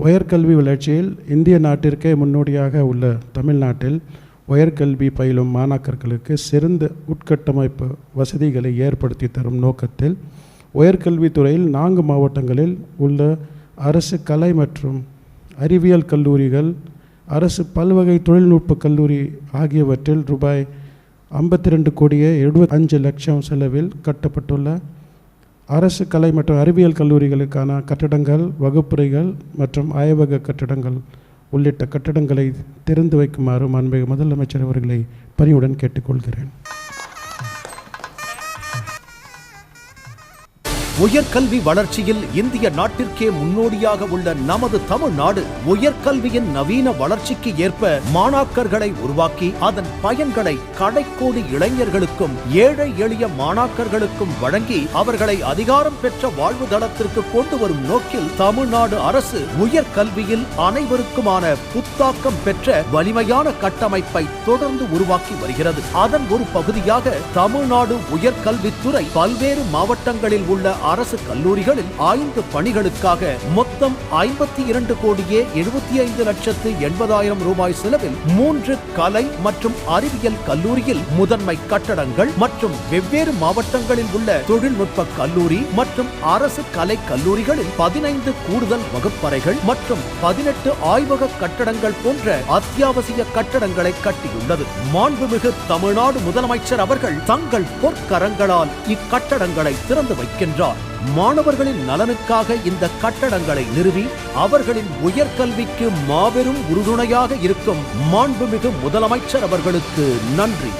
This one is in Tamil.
உயர்கல்வி வளர்ச்சியில் இந்திய நாட்டிற்கே முன்னோடியாக உள்ள தமிழ்நாட்டில் உயர்கல்வி பயிலும் மாணாக்கர்களுக்கு சிறந்த உட்கட்டமைப்பு வசதிகளை ஏற்படுத்தி தரும் நோக்கத்தில் உயர்கல்வித்துறையில் நான்கு மாவட்டங்களில் உள்ள அரசு கலை மற்றும் அறிவியல் கல்லூரிகள் அரசு பல்வகை தொழில்நுட்ப கல்லூரி ஆகியவற்றில் ரூபாய் ஐம்பத்தி ரெண்டு கோடியே எழுபத்தஞ்சு லட்சம் செலவில் கட்டப்பட்டுள்ள அரசு கலை மற்றும் அறிவியல் கல்லூரிகளுக்கான கட்டடங்கள் வகுப்பறைகள் மற்றும் ஆய்வக கட்டடங்கள் உள்ளிட்ட கட்டடங்களை திறந்து வைக்குமாறு மாண்புமிகு முதலமைச்சர் அவர்களை பணியுடன் கேட்டுக்கொள்கிறேன். உயர்கல்வி வளர்ச்சியில் இந்திய நாட்டிற்கே முன்னோடியாக உள்ள நமது தமிழ்நாடு உயர்கல்வியின் நவீன வளர்ச்சிக்கு ஏற்ப மாணாக்கர்களை உருவாக்கி அதன் பயன்களை கடைக்கோடி இளைஞர்களுக்கும் ஏழை எளிய மாணாக்கர்களுக்கும் வழங்கி அவர்களை அதிகாரம் பெற்ற வாழ்வு தளத்திற்கு கொண்டு வரும் நோக்கில் தமிழ்நாடு அரசு உயர்கல்வியில் அனைவருக்குமான புத்தாக்கம் பெற்ற வலிமையான கட்டமைப்பை தொடர்ந்து உருவாக்கி வருகிறது. அதன் ஒரு பகுதியாக தமிழ்நாடு உயர்கல்வித்துறை பல்வேறு மாவட்டங்களில் உள்ள அரசு கல்லூரிகளில் ஐந்து பணிகளுக்காக மொத்தம் ஐம்பத்தி இரண்டு கோடியே எழுபத்தி ஐந்து லட்சத்து எண்பதாயிரம் ரூபாய் செலவில் மூன்று கலை மற்றும் அறிவியல் கல்லூரியில் முதன்மை கட்டடங்கள் மற்றும் வெவ்வேறு மாவட்டங்களில் உள்ள தொழில்நுட்ப கல்லூரி மற்றும் அரசு கலை கல்லூரிகளில் பதினைந்து கூடுதல் வகுப்பறைகள் மற்றும் பதினெட்டு ஆய்வக கட்டடங்கள் போன்ற அத்தியாவசிய கட்டடங்களை கட்டியுள்ளது. மாண்புமிகு தமிழ்நாடு முதலமைச்சர் அவர்கள் தங்கள் பொற்கரங்களால் இக்கட்டடங்களை திறந்து வைக்கின்றார். மாணவர்களின் நலனுக்காக இந்த கட்டடங்களை நிறுவி அவர்களின் உயர்கல்விக்கு மாபெரும் உறுதுணையாக இருக்கும் மாண்புமிகு முதலமைச்சர் அவர்களுக்கு நன்றி.